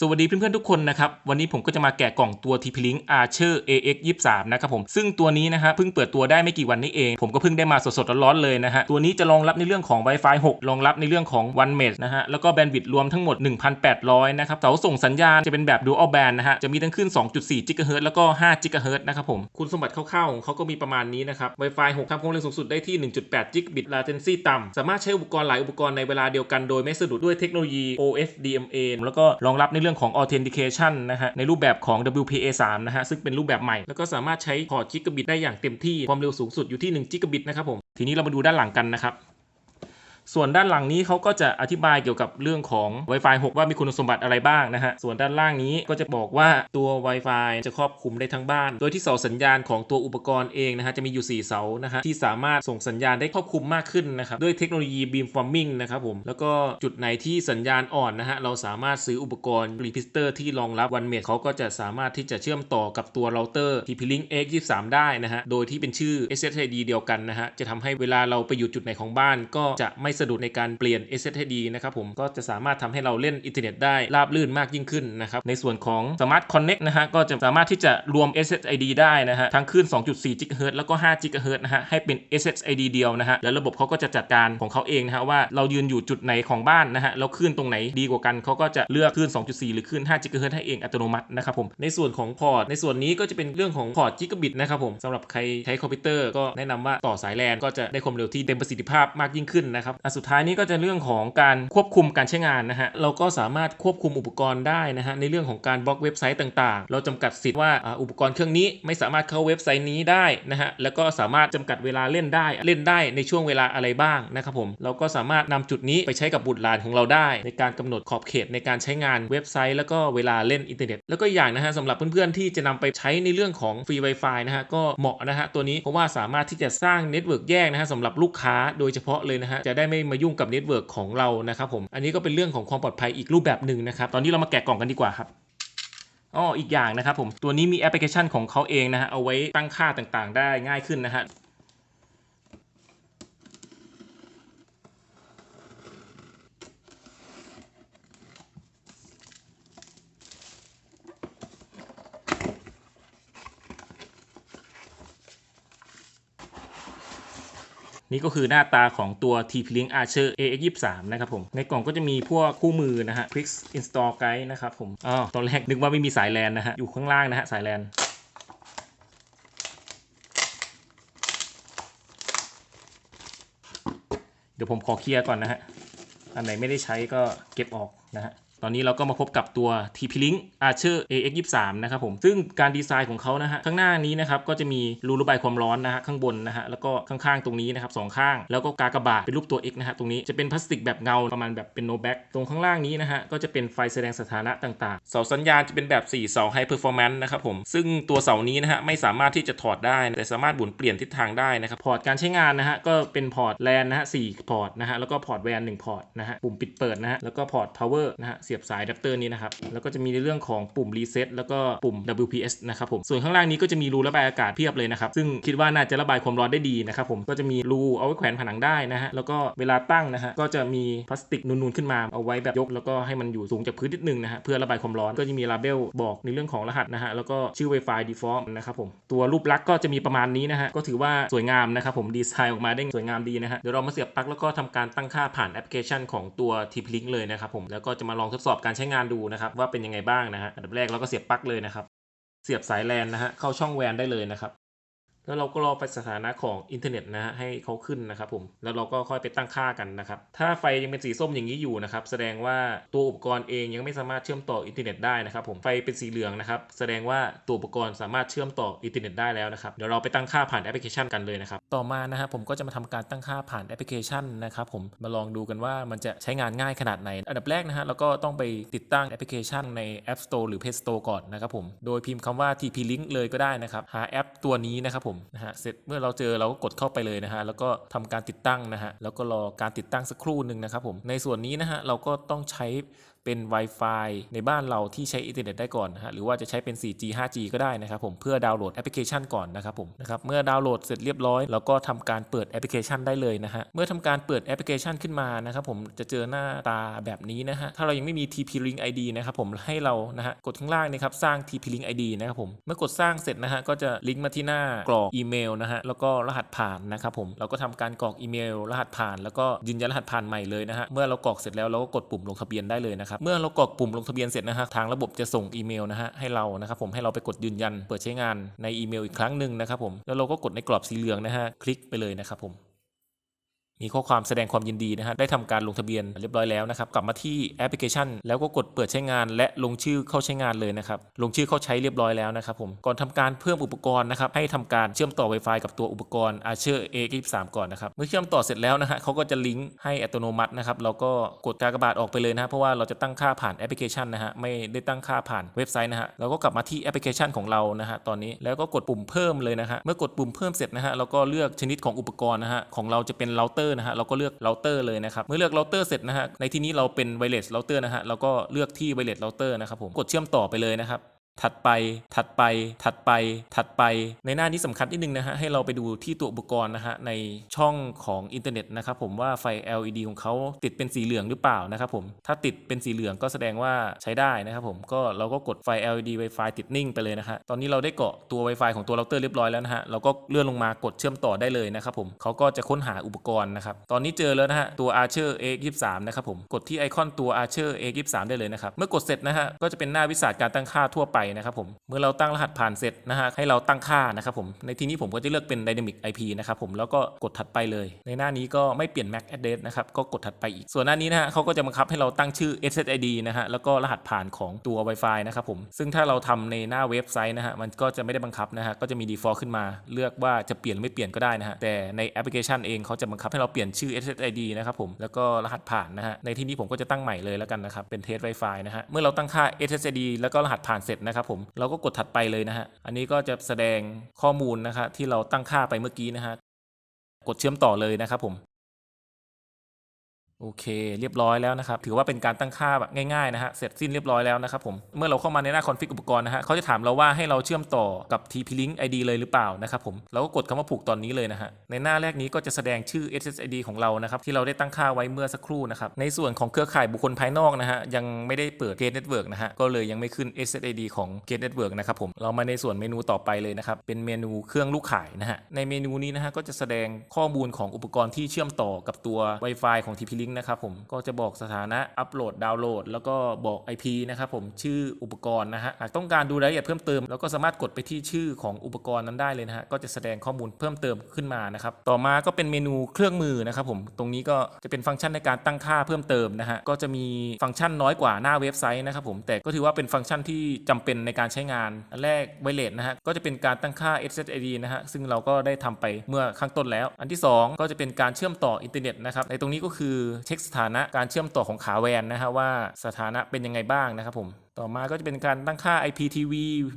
สวัสดีเพื่อนๆทุกคนนะครับ วันนี้ผมก็จะมาแกะกล่องตัว TP-Link Archer AX 23นะครับผม ซึ่งตัวนี้นะฮะเพิ่งเปิดตัวได้ไม่กี่วันนี้เอง ผมก็เพิ่งได้มาสดๆร้อนๆเลยนะฮะ ตัวนี้จะรองรับในเรื่องของ Wi-Fi 6 รองรับในเรื่องของ One m e s นะฮะ แล้วก็แบนด์วิดต์รวมทั้งหมด 1,800 นะครับ เสาส่งสัญญาณจะเป็นแบบ Dual Band นะฮะ จะมีทั้งขึ้น 2.4 GHz แล้วก็5 GHz นะครับผม คุณสมบัติคร่าวๆของเขาก็มีประมาณนี้นะครับ Wi-Fi 6ทำความเร็วสูงสุดได้ที่ 1.8 Gigabit latency ต่ำสามารถใช้อุปกรณ์หลายอุปกรณ์ในเวลาเดียวกันโดยไม่สะดุดด้วยเทคโนโลยี OFDMA แล้วก็รองรับในเรื่องของ authentication นะฮะในรูปแบบของ WPA3 นะฮะซึ่งเป็นรูปแบบใหม่ แล้วก็สามารถใช้พอร์ตกิกะบิตได้อย่างเต็มที่ความเร็วสูงสุดอยู่ที่1กิกะบิตนะครับผมทีนี้เรามาดูด้านหลังกันนะครับ ส่วนด้านหลังนี้เขาก็จะอธิบายเกี่ยวกับเรื่องของ Wi-Fi 6 ว่ามีคุณสมบัติอะไรบ้างนะฮะ ส่วนด้านล่างนี้ก็จะบอกว่าตัว Wi-Fi จะครอบคลุมได้ทั้งบ้าน โดยที่เสาสัญญาณของตัวอุปกรณ์เองนะฮะ จะมีอยู่ 4 เสานะฮะ ที่สามารถส่งสัญญาณได้ครอบคลุมมากขึ้นนะครับ ด้วยเทคโนโลยี beamforming นะครับผม แล้วก็จุดไหนที่สัญญาณอ่อนนะฮะ เราสามารถซื้ออุปกรณ์ repeater ที่รองรับ One m e s เขาก็จะสามารถที่จะเชื่อมต่อกับตัวเราเตอร์ TP-Link X23 ได้นะฮะ โดยที่เป็นชื่อ SSID เดียวกันนะฮะ จะทำให้เวลาเราไปอยู่จุดไหนของบ้านก็จะไม่สะดุดในการเปลี่ยน SSID นะครับผมก็จะสามารถทำให้เราเล่นอินเทอร์เน็ตได้ราบรื่นมากยิ่งขึ้นนะครับในส่วนของ Smart Connect นะฮะก็จะสามารถที่จะรวม SSID ได้นะฮะทั้งคลื่น 2.4 GHz แล้วก็5 GHz นะฮะให้เป็น SSID เดียวนะฮะแล้วระบบเขาก็จะจัดการของเขาเองนะฮะว่าเรายืนอยู่จุดไหนของบ้านนะฮะแล้วคลื่นตรงไหนดีกว่ากันเขาก็จะเลือกคลื่น 2.4 หรือคลื่น 5 GHz ให้เองอัตโนมัตินะครับผมในส่วนของพอร์ตในส่วนนี้ก็จะเป็นเรื่องของพอร์ต Gigabit นะครับผมสำหรับใครใช้คอมพิวเตอร์ก็แนะนำว่าต่อสายแลนก็จะได้ความเร็วที่เต็มประสิทธิภาพมากยิ่งขึ้นนะครับอันสุดท้ายนี้ก็จะเรื่องของการควบคุมการใช้งานนะฮะเราก็สามารถควบคุมอุปกรณ์ได้นะฮะในเรื่องของการบล็อกเว็บไซต์ต่างๆ เราจำกัดสิทธิ์ว่าอุปกรณ์เครื่องนี้ไม่สามารถเข้าเว็บไซต์นี้ได้นะฮะแล้วก็สามารถจำกัดเวลาเล่นได้เล่นได้ในช่วงเวลาอะไรบ้างนะครับผมเราก็สามารถนำจุดนี้ไปใช้กับบุตรหลานของเราได้ ในการกำหนดขอบเขตในการใช้งานเว็บไซต์ แล้วก็เวลาเล่นอินเทอร์เน็ตแล้วก็อย่างนะฮะสำหรับเพื่อนๆที่จะนำไปใช้ในเรื่องของฟรี Wi-Fi นะฮะก็เหมาะนะฮะตัวนี้เพราะว่าสามารถที่จะสร้างเน็ตเวิร์กแยกนะฮะสำหรับลูกค้าโดยเฉพาะเลยนะฮะจะได้ไม่มายุ่งกับเน็ตเวิร์กของเรานะครับผมอันนี้ก็เป็นเรื่องของความปลอดภัยอีกรูปแบบหนึ่งนะครับตอนนี้เรามาแกะกล่องกันดีกว่าครับอ๋ออีกอย่างนะครับผมตัวนี้มีแอปพลิเคชันของเขาเองนะฮะเอาไว้ตั้งค่าต่างๆ ได้ง่ายขึ้นนะฮะ นี่ก็คือหน้าตาของตัว TP-Link Archer AX23 นะครับผม ในกล่องก็จะมีพวกคู่มือนะฮะ Quick Install Guide นะครับผมอ๋อตอนแรกนึกว่าไม่มีสายแลนนะฮะ อยู่ข้างล่างนะฮะสายแลนเดี๋ยวผมขอเคลียร์ก่อนนะฮะ อันไหนไม่ได้ใช้ก็เก็บออกนะฮะ ตอนนี้เราก็มาพบกับตัว TP-Link Archer AX23 นะครับผม ซึ่งการดีไซน์ของเขานะฮะ ข้างหน้านี้นะครับ ก็จะมีรูระบายความร้อนนะฮะ ข้างบนนะฮะ แล้วก็ข้างๆ ตรงนี้นะครับสองข้าง แล้วก็กากบาทเป็นรูปตัว X นะฮะ ตรงนี้จะเป็นพลาสติกแบบเงาประมาณแบบเป็น no back ตรงข้างล่างนี้นะฮะ ก็จะเป็นไฟแสดงสถานะต่างๆ เสาสัญญาณจะเป็นแบบ4เสา High Performance นะครับผม ซึ่งตัวเสานี้นะฮะไม่สามารถที่จะถอดได้ แต่สามารถหมุนเปลี่ยนทิศทางได้นะครับ พอร์ตการใช้งานนะฮะก็เป็นพอร์ตแลนนะฮะสพอร์ตนะฮะแล้วก็พอร์ตแวนหนึ่พอร์ตนะฮะปุ่มปิดเปิดนะฮะแล้วก็พอร์ต power นะฮะเสียบสายอะแดปเตอร์นี้นะครับ แล้วก็จะมีในเรื่องของปุ่ม reset แล้วก็ปุ่ม WPS นะครับผม ส่วนข้างล่างนี้ก็จะมีรูระบายอากาศเพียบเลยนะครับ ซึ่งคิดว่าน่าจะระบายความร้อนได้ดีนะครับผม ก็จะมีรูเอาไว้แขวนผนังได้นะฮะ แล้วก็เวลาตั้งนะฮะ ก็จะมีพลาสติกนูนๆขึ้นมา เอาไว้แบบยก แล้วก็ให้มันอยู่สูงจากพื้นนิดนึงนะฮะ เพื่อระบายความร้อน ก็จะมีลาเบลบอกในเรื่องของรหัสนะฮะ แล้วก็ชื่อ Wi-Fi default นะครับผม ตัวรูปลักษณ์ก็จะมีประมาณนี้นะฮะ ก็ถือว่าสวยงามนะครับผม ดีไซน์ออกมาได้สวยงามดีนะฮะ เดี๋ยวเรามาเสียบปลั๊กแล้วก็ทำการตั้งค่าผ่านแอปพลิเคชันของตัว T-Link เลยนะครับผมแล้วก็จะมาลองทดสอบการใช้งานดูนะครับ ว่าเป็นยังไงบ้างนะฮะอันดับแรกเราก็เสียบปลั๊กเลยนะครับ เสียบสายแลนนะฮะเข้าช่องแวนได้เลยนะครับ แล้วเราก็รอไปสถานะของอินเทอร์เน็ตนะฮะให้เขาขึ้นนะครับผมแล้วเราก็ค่อยไปตั้งค่ากันนะครับถ้าไฟยังเป็นสีส้มอย่างนี้อยู่นะครับแสดงว่าตัวอุปกรณ์เองยังไม่สามารถเชื่อมต่ออินเทอร์เน็ตได้นะครับผมไฟเป็นสีเหลืองนะครับแสดงว่าตัวอุปกรณ์สามารถเชื่อมต่ออินเทอร์เน็ตได้แล้วนะครับเดี๋ยวเราไปตั้งค่าผ่านแอปพลิเคชันกันเลยนะครับต่อมานะฮะผมก็จะมาทำการตั้งค่าผ่านแอปพลิเคชันนะครับผมมาลองดูกันว่ามันจะใช้งานง่ายขนาดไหน อันดับแรกนะฮะเราก็ต้องไปติดตั้งแอปพลิเคชันใน App Store หรือ Play Store ก่อนนะครับผมโดยพิมพ์คำว่า TP-Link เลยก็ได้นะครับหาแอปตัวนี้นะครับผมนะฮะเสร็จเมื่อเราเจอเราก็กดเข้าไปเลยนะฮะแล้วก็ทำการติดตั้งนะฮะแล้วก็รอการติดตั้งสักครู่หนึ่งนะครับผมในส่วนนี้นะฮะเราก็ต้องใช้ เป็น Wi-Fi ในบ้านเราที่ใช้อินเทอร์เน็ตได้ก่อนนะฮะหรือว่าจะใช้เป็น 4G 5G ก็ได้นะครับผมเพื่อดาวน์โหลดแอปพลิเคชันก่อนนะครับผมนะครับเมื่อดาวน์โหลดเสร็จเรียบร้อยเราก็ทำการเปิดแอปพลิเคชันได้เลยนะฮะเมื่อทำการเปิดแอปพลิเคชันขึ้นมานะครับผมจะเจอหน้าตาแบบนี้นะฮะถ้าเรายังไม่มี TP Link ID นะครับผมให้เรานะฮะกดข้างล่างนี่ครับสร้าง TP Link ID นะครับผมเมื่อกดสร้างเสร็จนะฮะก็จะลิงก์มาที่หน้ากรอกอีเมลนะฮะแล้วก็รหัสผ่านนะครับผมเราก็ทำการกรอกอีเมล รหัสผ่าน แล้วก็ยืนยันรหัสผ่านใหม่เลยนะฮะเมื่อเรากรอกเสร็จแล้วเราก็กดปุ่มลงทะเบียนได้เลยนะครับเมื่อเรากรอกปุ่มลงทะเบียนเสร็จนะฮะทางระบบจะส่งอีเมลนะฮะให้เรานะครับผมให้เราไปกดยืนยัน เปิดใช้งานในอีเมลอีกครั้งหนึ่งนะครับผมแล้วเราก็กดในกรอบสีเหลืองนะฮะคลิกไปเลยนะครับผม มีข้อความแสดงความยินดีนะฮะได้ทำการลงทะเบียนเรียบร้อยแล้วนะครับ กลับมาที่แอปพลิเคชัน แล้วก็กดเปิดใช้งาน และลงชื่อเข้าใช้งานเลยนะครับ ลงชื่อเข้าใช้เรียบร้อยแล้วนะครับผมก่อนทำการเพิ่มอุปกรณ์นะครับ ให้ทำการเชื่อมต่อ Wi-Fi กับตัวอุปกรณ์ Archer A23 ก่อนนะครับ เมื่อเชื่อมต่อเสร็จแล้วนะฮะเขาก็จะลิงก์ให้อัตโนมัตินะครับเราก็กดกากบาทออกไปเลยนะฮะเพราะว่าเราจะตั้งค่าผ่านแอปพลิเคชันนะฮะไม่ได้ตั้งค่าผ่านเว็บไซต์นะฮะเราก็กลับมาที่แอปพลิเคชันของเรานะฮะตอนนี้แล้วก็กดปุ่มเพิ่มเลยนะฮะเมื่อกดปุ่มเพิ่มเสร็จนะฮะเราก็เลือกชนิดของอุปกรณ์นะฮะของเราจะเป็นเราเตอร์นะฮะเราก็เลือกเราเตอร์เลยนะครับเมื่อเลือกเราเตอร์เสร็จนะฮะในที่นี้เราเป็นไวเลสเราเตอร์นะฮะเราก็เลือกที่ไวเลสเราเตอร์นะครับผมกดเชื่อมต่อไปเลยนะครับ ถัดไป ถัดไป ถัดไป ถัดไป ในหน้านี้สำคัญนิดนึงนะฮะ ให้เราไปดูที่ตัวอุปกรณ์นะฮะ ในช่องของอินเทอร์เน็ตนะครับผมว่าไฟ LED ของเขาติดเป็นสีเหลืองหรือเปล่านะครับผม ถ้าติดเป็นสีเหลืองก็แสดงว่าใช้ได้นะครับผม ก็เราก็กดไฟ LED Wi-Fi ติดนิ่งไปเลยนะฮะ ตอนนี้เราได้เกาะตัว Wi-Fi ของตัวเราเตอร์เรียบร้อยแล้วนะฮะ เราก็เลื่อนลงมากดเชื่อมต่อได้เลยนะครับผม เขาก็จะค้นหาอุปกรณ์นะครับ ตอนนี้เจอแล้วนะฮะ ตัว Archer A23 นะครับผม กดที่ไอคอนตัว Archer A23 ได้เลยนะครับ เมื่อกดเสร็จนะฮะ ก็จะเป็นหน้าวิสัชการตั้งค่าทั่วไปนะครับผมเมื่อเราตั้งรหัสผ่านเสร็จนะฮะให้เราตั้งค่านะครับผมในที่นี้ผมก็จะเลือกเป็น Dynamic IP นะครับผมแล้วก็กดถัดไปเลย ในหน้านี้ก็ไม่เปลี่ยน MAC address นะครับก็กดถัดไปอีก ส่วนหน้านี้นะฮะเขาก็จะบังคับให้เราตั้งชื่อ SSID นะฮะแล้วก็รหัสผ่านของตัว Wi-Fi นะครับผมซึ่งถ้าเราทำในหน้าเว็บไซต์นะฮะมันก็จะไม่ได้บังคับนะฮะก็จะมี default ขึ้นมา เลือกว่าจะเปลี่ยนหรือไม่เปลี่ยนก็ได้นะฮะแต่ในแอปพลิเคชันเองเขาจะบังคับให้เราเปลี่ยนชื่อ SSID นะครับผมแล้วก็รหัสผ่านนะฮะในที่นี้ผมก็จะตั้งใหม่เลยแล้วกันนะครับเป็น test Wi-Fi นะฮะเมื่อเราตั้งค่า SSID แล้วก็รหัสผ่านเสร็จนะครับผมเราก็กดถัดไปเลยนะฮะอันนี้ก็จะแสดงข้อมูลนะครับที่เราตั้งค่าไปเมื่อกี้นะฮะกดเชื่อมต่อเลยนะครับผม โอเค เรียบร้อยแล้วนะครับ ถือว่าเป็นการตั้งค่าแบบง่ายๆนะฮะ เสร็จสิ้นเรียบร้อยแล้วนะครับผม เมื่อเราเข้ามาในหน้าคอนฟิกอุปกรณ์นะฮะเขาจะถามเราว่าให้เราเชื่อมต่อกับ TP-Link ID เลยหรือเปล่านะครับผม เราก็กดคำว่าผูกตอนนี้เลยนะฮะ ในหน้าแรกนี้ก็จะแสดงชื่อ SSID ของเรานะครับที่เราได้ตั้งค่าไว้เมื่อสักครู่นะครับ ในส่วนของเครือข่ายบุคคลภายนอกนะฮะยังไม่ได้เปิด Gate Network นะฮะ ก็เลยยังไม่ขึ้น SSID ของ Gate Network นะครับผม เรามาในส่วนเมนูต่อไปเลยนะครับ เป็นเมนูเครื่องลูกข่ายนะฮะ ในเมนูนี้นะฮะก็จะแสดงข้อมูลของอุปกรณ์ที่เชื่อมต่อกับตัว Wi-Fi ของ TP-Link นะครับผมก็จะบอกสถานะอัปโหลดดาวน์โหลด แล้วก็บอก IP นะครับผมชื่ออุปกรณ์นะฮะหากต้องการดูรายละเอียดเพิ่มเติมเราก็สามารถกดไปที่ชื่อของอุปกรณ์นั้นได้เลยนะฮะก็จะแสดงข้อมูลเพิ่มเติมขึ้นมานะครับต่อมาก็เป็นเมนูเครื่องมือนะครับผมตรงนี้ก็จะเป็นฟังก์ชันในการตั้งค่าเพิ่มเติมนะฮะก็จะมีฟังก์ชันน้อยกว่าหน้าเว็บไซต์นะครับผมแต่ก็ถือว่าเป็นฟังก์ชันที่จำเป็นในการใช้งานอันแรกไวเลสนะฮะก็จะเป็นการตั้งค่า SSID นะฮะซึ่งเราก็ได้ทำไปเมื่อข้างต้นแล้ว อันที่ 2 ก็จะเป็นการเชื่อมต่ออินเทอร์เน็ตนะครับในตรงนี้ก็คือเช็คสถานะการเชื่อมต่อของขาแวนนะฮะว่าสถานะเป็นยังไงบ้างนะครับผมต่อมาก็จะเป็นการตั้งค่า IPTV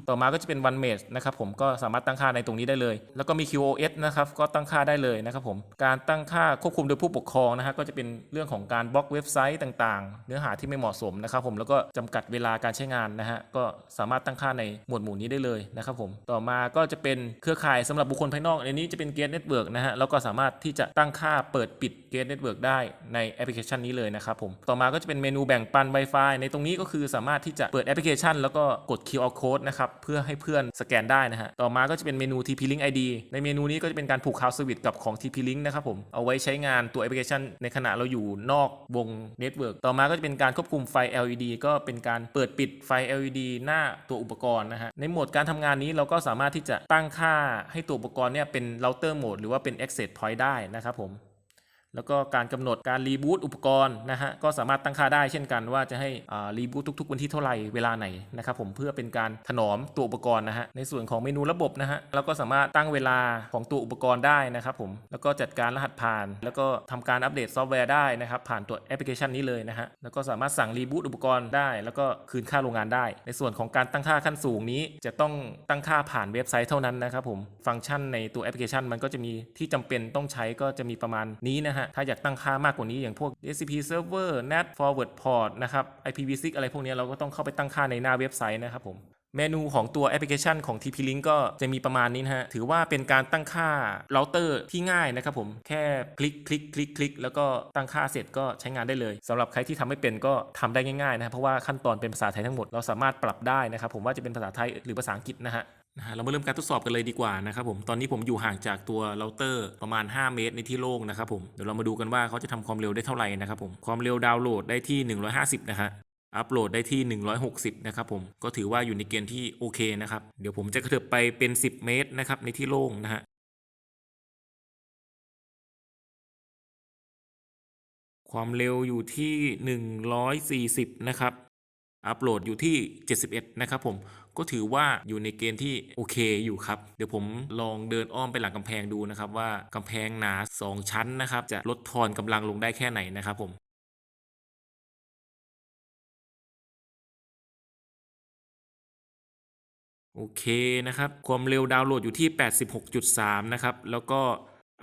ต่อมาก็จะเป็น one message นะครับผมก็สามารถตั้งค่าในตรงนี้ได้เลย แล้วก็มี QoS นะครับก็ตั้งค่าได้เลยนะครับผมการตั้งค่าควบคุมโดยผู้ปกครองนะฮะก็จะเป็นเรื่องของการบล็อกเว็บไซต์ต่างๆ เนื้อหาที่ไม่เหมาะสมนะครับผมแล้วก็จำกัดเวลาการใช้งานนะฮะก็สามารถตั้งค่าในหมวดหมู่นี้ได้เลยนะครับผมต่อมาก็จะเป็นเครือข่ายสำหรับบุคคลภายนอกในนี้จะเป็น Gate Network นะฮะแล้วก็สามารถที่จะตั้งค่าเปิดปิด Gate Network ได้ในแอปพลิเคชันนี้เลยนะครับผมต่อมาก็จะเป็นเมนูแบ่งปัน Wi-Fi ในตรงนี้ก็คือสามารถที่จะเปิดแอปพลิเคชัน แล้วก็กด QR code นะครับเพื่อให้เพื่อนสแกนได้นะฮะต่อมาก็จะเป็นเมนู TP-Link ID ในเมนูนี้ก็จะเป็นการผูกคาวสวิตกับของ TP-Link นะครับผมเอาไว้ใช้งานตัวแอปพลิเคชัน ในขณะเราอยู่นอกวงเน็ตเวิร์กต่อมาก็จะเป็นการควบคุมไฟ LED ก็เป็นการเปิดปิดไฟ LED หน้าตัวอุปกรณ์นะฮะในโหมดการทำงานนี้เราก็สามารถที่จะตั้งค่าให้ตัวอุปกรณ์เนี่ยเป็น router mode หรือว่าเป็น access point ได้นะครับผม แล้วก็การกำหนดการรีบูตอุปกรณ์นะฮะก็สามารถตั้งค่าได้เช่นกันว่าจะให้อ่ารีบูตทุกๆ วันที่เท่าไหร่เวลาไหนนะครับผมเพื่อเป็นการถนอมตัวอุปกรณ์นะฮะในส่วนของเมนูระบบนะฮะเราก็สามารถตั้งเวลาของตัวอุปกรณ์ได้นะครับผมแล้วก็จัดการรหัสผ่าน แล้วก็ทำการอัปเดตซอฟต์แวร์ได้นะครับผ่านตัวแอปพลิเคชันนี้เลยนะฮะแล้วก็สามารถสั่งรีบูตอุปกรณ์ได้ แล้วก็คืนค่าโรงงานได้ ในส่วนของการตั้งค่าขั้นสูงนี้ จะต้องตั้งค่าผ่านเว็บไซต์เท่านั้นนะครับผมฟังก์ชันในตัวแอปพลิเคชัน มันก็จะมีที่จำเป็นต้องใช้ก็จะมีประมาณนี้นะฮะถ้าอยากตั้งค่ามากกว่านี้อย่างพวก DHCP server NAT forward port นะครับ IPv6 อะไรพวกนี้เราก็ต้องเข้าไปตั้งค่าในหน้าเว็บไซต์นะครับผมเมนูของตัวแอปพลิเคชันของ TP-Link ก็จะมีประมาณนี้นะฮะ ถือว่าเป็นการตั้งค่าเราเตอร์ที่ง่ายนะครับผม แค่คลิกคลิกคลิกคลิกแล้วก็ตั้งค่าเสร็จก็ใช้งานได้เลยสำหรับใครที่ทำไม่เป็นก็ทำได้ง่ายๆนะเพราะว่าขั้นตอนเป็นภาษาไทยทั้งหมด เราสามารถปรับได้นะครับผมว่าจะเป็นภาษาไทยหรือภาษาอังกฤษนะฮะ นะฮะเรามาเริ่มการทดสอบกันเลยดีกว่านะครับผมตอนนี้ผมอยู่ห่างจากตัวเราเตอร์ประมาณ 5 เมตรในที่โล่งนะครับผมเดี๋ยวเรามาดูกันว่าเขาจะทำความเร็วได้เท่าไหร่นะครับผมความเร็วดาวน์โหลดได้ที่ 150 นะฮะอัปโหลดได้ที่ 160 นะครับผมก็ถือว่าอยู่ในเกณฑ์ที่โอเคนะครับเดี๋ยวผมจะกระเถิบไปเป็น 10 เมตรนะครับในที่โล่งนะฮะความเร็วอยู่ที่ 140 นะครับ อัปโหลดอยู่ที่ 71 นะครับผม ก็ถือว่าอยู่ในเกณฑ์ที่โอเคอยู่ครับ เดี๋ยวผมลองเดินอ้อมไปหลังกำแพงดูนะครับว่ากำแพงหนา 2 ชั้นนะครับ จะลดทอนกำลังลงได้แค่ไหนนะครับผมโอเคนะครับ ความเร็วดาวน์โหลดอยู่ที่ 86.3 นะครับ แล้วก็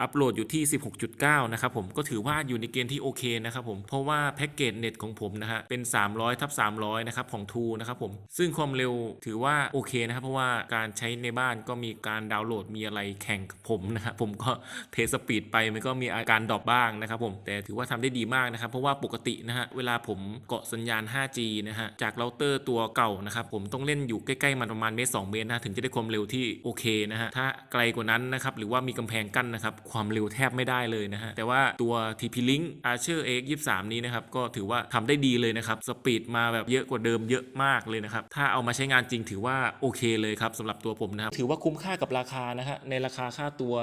อัปโหลดอยู่ที่ 16.9 นะครับผมก็ถือว่าอยู่ในเกณฑ์ที่โอเคนะครับผมเพราะว่าแพ็กเกจเน็ตของผมนะฮะเป็น 300ทับ300 นะครับของ True นะครับผมซึ่งความเร็วถือว่าโอเคนะครับเพราะว่าการใช้ในบ้านก็มีการดาวน์โหลดมีอะไรแข่งกับผมนะฮะผมก็เทสปีดไปมันก็มีอาการดรอปบ้างนะครับผมแต่ถือว่าทำได้ดีมากนะครับเพราะว่าปกตินะฮะเวลาผมเกาะสัญญาณ 5G นะฮะจากเราเตอร์ตัวเก่านะครับผมต้องเล่นอยู่ใกล้ๆมันประมาณเมตร2เมตรนะถึงจะได้ความเร็วที่โอเคนะฮะถ้าไกลกว่านั้นนะครับหรือว่ามีกำแพงกั้นนะครับความเร็วแทบไม่ได้เลยนะฮะ แต่ว่าตัว TP-Link Archer X23 นี้นะครับ ก็ถือว่าทำได้ดีเลยนะครับ สปีดมาแบบเยอะกว่าเดิมเยอะมากเลยนะครับ ถ้าเอามาใช้งานจริงถือว่าโอเคเลยครับสำหรับตัวผมนะครับ ถือว่าคุ้มค่ากับราคานะฮะ ในราคาค่าตัว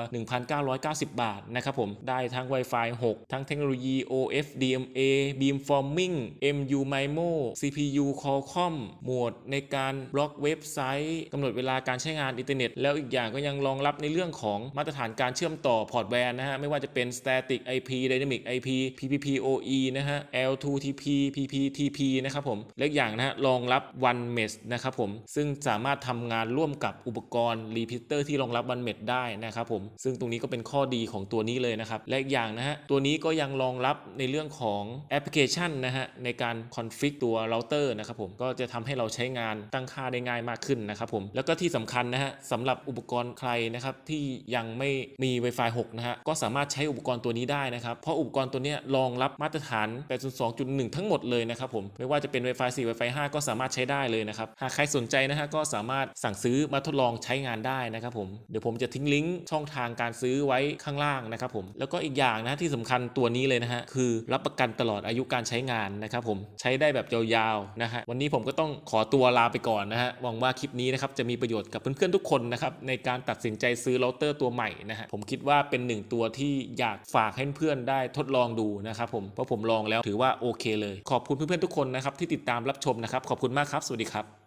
1,990 บาทนะครับผม ได้ทั้ง Wi-Fi 6 ทั้งเทคโนโลยี OFDMA Beamforming MU MIMO CPU Qualcomm โหมดในการบล็อกเว็บไซต์กำหนดเวลาการใช้งานอินเทอร์เน็ต แล้วอีกอย่างก็ยังรองรับในเรื่องของมาตรฐานการเชื่อมต่อพอร์ตแวนนะฮะ ไม่ว่าจะเป็น static IP dynamic IP PPPoE นะฮะ L2TP PPTP นะครับผมและอีกอย่างนะฮะรองรับ One Mesh นะครับผม ซึ่งสามารถทำงานร่วมกับอุปกรณ์ repeater ที่รองรับ One Mesh ได้นะครับผม ซึ่งตรงนี้ก็เป็นข้อดีของตัวนี้เลยนะครับและอีกอย่างนะฮะ ตัวนี้ก็ยังรองรับในเรื่องของแอปพลิเคชันนะฮะ ในการ config ตัว router นะครับผมก็จะทำให้เราใช้งานตั้งค่าได้ง่ายมากขึ้นนะครับผมแล้วก็ที่สำคัญนะฮะสำหรับอุปกรณ์ใครนะครับที่ยังไม่มี Wi-Fi 6นะฮะก็สามารถใช้อุปกรณ์ตัวนี้ได้นะครับ เพราะอุปกรณ์ตัวนี้รองรับมาตรฐาน 802.1 ทั้งหมดเลยนะครับผมไม่ว่าจะเป็น Wi-Fi 4 Wi-Fi 5 ก็สามารถใช้ได้เลยนะครับหากใครสนใจนะฮะก็สามารถสั่งซื้อมาทดลองใช้งานได้นะครับผมเดี๋ยวผมจะทิ้งลิงก์ช่องทางการซื้อไว้ข้างล่างนะครับผมแล้วก็อีกอย่างนะที่สำคัญตัวนี้เลยนะฮะคือรับประกันตลอดอายุการใช้งานนะครับผมใช้ได้แบบยาวๆนะฮะวันนี้ผมก็ต้องขอตัวลาไปก่อนนะฮะหวังว่าคลิปนี้นะครับจะมีประโยชน์กับเพื่อนๆทุกคนนะครับในการตัดสินใจซื้อเราเตอร์ตัวใหม่นะฮะผมคิดว่าเป็นหนึ่งตัวที่อยากฝากให้เพื่อนได้ทดลองดูนะครับผมเพราะผมลองแล้วถือว่าโอเคเลย ขอบคุณเพื่อนๆทุกคนนะครับที่ติดตามรับชมนะครับ ขอบคุณมากครับ สวัสดีครับ